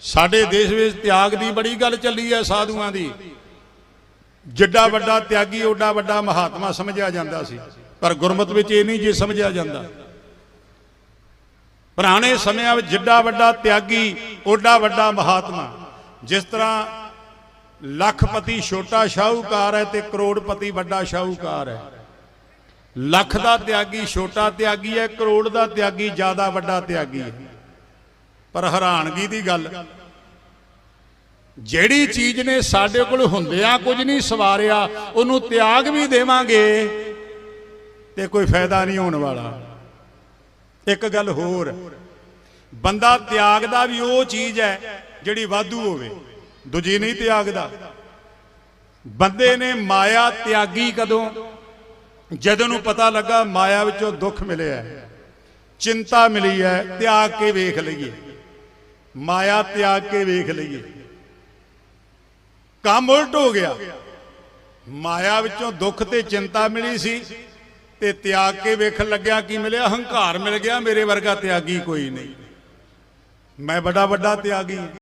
ਸਾਡੇ ਦੇਸ਼ ਵਿੱਚ ਤਿਆਗ ਦੀ ਬੜੀ ਗੱਲ ਚੱਲੀ ਹੈ ਸਾਧੂਆਂ ਦੀ। ਜਿੱਡਾ ਵੱਡਾ ਤਿਆਗੀ, ਓਡਾ ਵੱਡਾ ਮਹਾਤਮਾ ਸਮਝਿਆ ਜਾਂਦਾ ਸੀ। ਪਰ ਗੁਰਮਤ ਵਿੱਚ ਇਹ ਨਹੀਂ ਜੇ ਸਮਝਿਆ ਜਾਂਦਾ। ਪੁਰਾਣੇ ਸਮਿਆਂ ਵਿੱਚ ਜਿੱਡਾ ਵੱਡਾ ਤਿਆਗੀ, ਓਡਾ ਵੱਡਾ ਮਹਾਤਮਾ, ਜਿਸ ਤਰ੍ਹਾਂ ਲੱਖਪਤੀ ਛੋਟਾ ਸ਼ਾਹੂਕਾਰ ਹੈ ਤੇ ਕਰੋੜਪਤੀ ਵੱਡਾ ਸ਼ਾਹੂਕਾਰ ਹੈ। ਲੱਖ ਦਾ ਤਿਆਗੀ, ਛੋਟਾ ਤਿਆਗੀ ਹੈ, ਕਰੋੜ ਦਾ ਤਿਆਗੀ, ਜ਼ਿਆਦਾ ਵੱਡਾ ਤਿਆਗੀ ਹੈ। ਪਰ ਹੈਰਾਨਗੀ ਦੀ ਗੱਲ, ਜਿਹੜੀ ਚੀਜ਼ ਨੇ ਸਾਡੇ ਕੋਲ ਹੁੰਦਿਆਂ ਕੁਝ ਨਹੀਂ ਸਵਾਰਿਆ, ਉਹਨੂੰ ਤਿਆਗ ਵੀ ਦੇਵਾਂਗੇ ਤੇ ਕੋਈ ਫਾਇਦਾ ਨਹੀਂ ਹੋਣ ਵਾਲਾ। ਇੱਕ ਗੱਲ ਹੋਰ, ਬੰਦਾ ਤਿਆਗਦਾ ਵੀ ਉਹ ਚੀਜ਼ ਹੈ ਜਿਹੜੀ ਵਾਧੂ ਹੋਵੇ, ਦੂਜੀ ਨਹੀਂ ਤਿਆਗਦਾ। ਬੰਦੇ ਨੇ ਮਾਇਆ ਤਿਆਗੀ ਕਦੋਂ? ਜਦੋਂ ਨੂੰ ਪਤਾ ਲੱਗਾ ਮਾਇਆ ਵਿੱਚੋਂ ਦੁੱਖ ਮਿਲਿਆ ਚਿੰਤਾ ਮਿਲੀ ਹੈ, ਤਿਆਗ ਕੇ ਵੇਖ ਲਈਏ। ਮਾਇਆ ਤਿਆਗ ਕੇ ਵੇਖ ਲਈਏ। ਕੰਮ ਉਲਟ ਹੋ ਗਿਆ। ਮਾਇਆ ਵਿੱਚੋਂ ਦੁੱਖ ਤੇ ਚਿੰਤਾ ਮਿਲੀ ਸੀ ਤੇ ਤਿਆਗ ਕੇ ਵੇਖਣ ਲੱਗਿਆ ਕੀ ਮਿਲਿਆ ਹੰਕਾਰ ਮਿਲ ਗਿਆ, ਮੇਰੇ ਵਰਗਾ ਤਿਆਗੀ ਕੋਈ ਨਹੀਂ। ਮੈਂ ਵੱਡਾ ਵੱਡਾ ਤਿਆਗੀ।